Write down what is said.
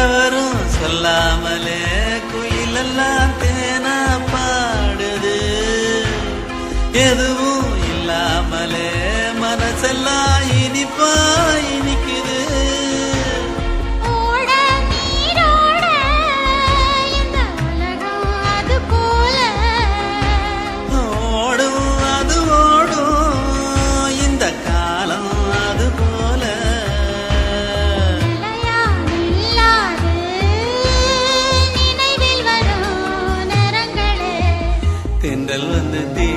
எவரும் சொல்லாமலே குயிலெல்லாம் தேனா பாடுது. எதுவும் தென்றல் வந்து